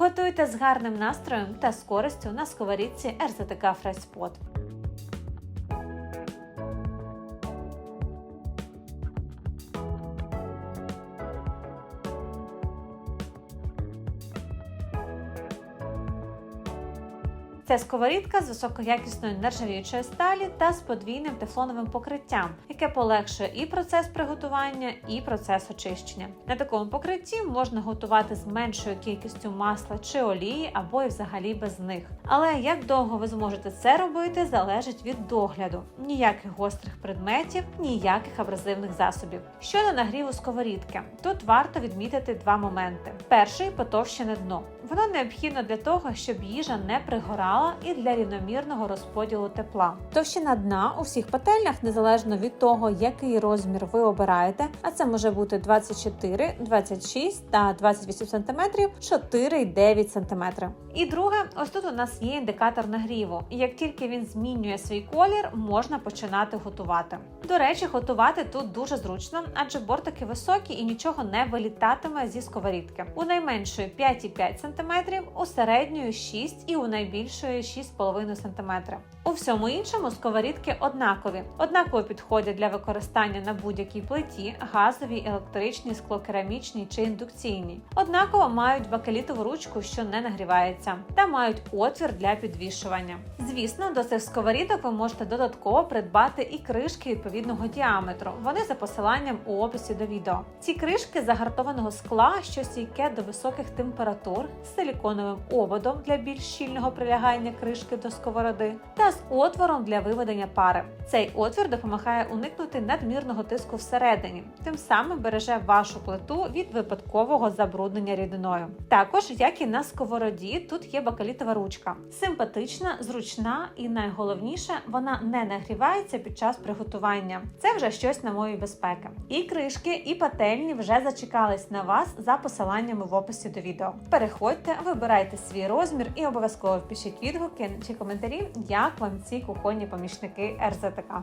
Готуйте з гарним настроєм та з користю на сковорідці РЗТК Фрайспот. Це сковорідка з високоякісною нержавіючої сталі та з подвійним тефлоновим покриттям, яке полегшує і процес приготування, і процес очищення. На такому покритті можна готувати з меншою кількістю масла чи олії, або і взагалі без них. Але як довго ви зможете це робити, залежить від догляду. Ніяких гострих предметів, ніяких абразивних засобів. Щодо нагріву сковорідки, тут варто відмітити два моменти: перший потовщене дно. Воно необхідно для того, щоб їжа не пригорала і для рівномірного розподілу тепла. Товщина дна у всіх пательнях, незалежно від того, який розмір ви обираєте, а це може бути 24, 26 та 28 см, 4,9 см. І друге, ось тут у нас є індикатор нагріву. Як тільки він змінює свій колір, можна починати готувати. До речі, готувати тут дуже зручно, адже бортики високі і нічого не вилітатиме зі сковорідки. У найменшої 5,5 см, у середньої 6 і у найбільшої 6,5 см. У всьому іншому сковорідки однакові, однаково підходять для використання на будь-якій плиті, газовій, електричній, склокерамічній чи індукційній. Однаково мають бакелітову ручку, що не нагрівається, та мають отвір для підвішування. Звісно, до цих сковорідок ви можете додатково придбати і кришки відповідного діаметру. Вони за посиланням у описі до відео. Ці кришки загартованого скла, що стійке до високих температур, з силіконовим ободом для більш щільного прилягання кришки до сковороди та отвором для виведення пари. Цей отвір допомагає уникнути надмірного тиску всередині, тим самим береже вашу плиту від випадкового забруднення рідиною. Також, як і на сковороді, тут є бакалітова ручка. Симпатична, зручна і найголовніше, вона не нагрівається під час приготування. Це вже щось на мові безпеки. І кришки, і пательні вже зачекались на вас за посиланнями в описі до відео. Переходьте, вибирайте свій розмір і обов'язково пишіть відгуки чи коментарі, як вам ці кухонні помічники РЗТК.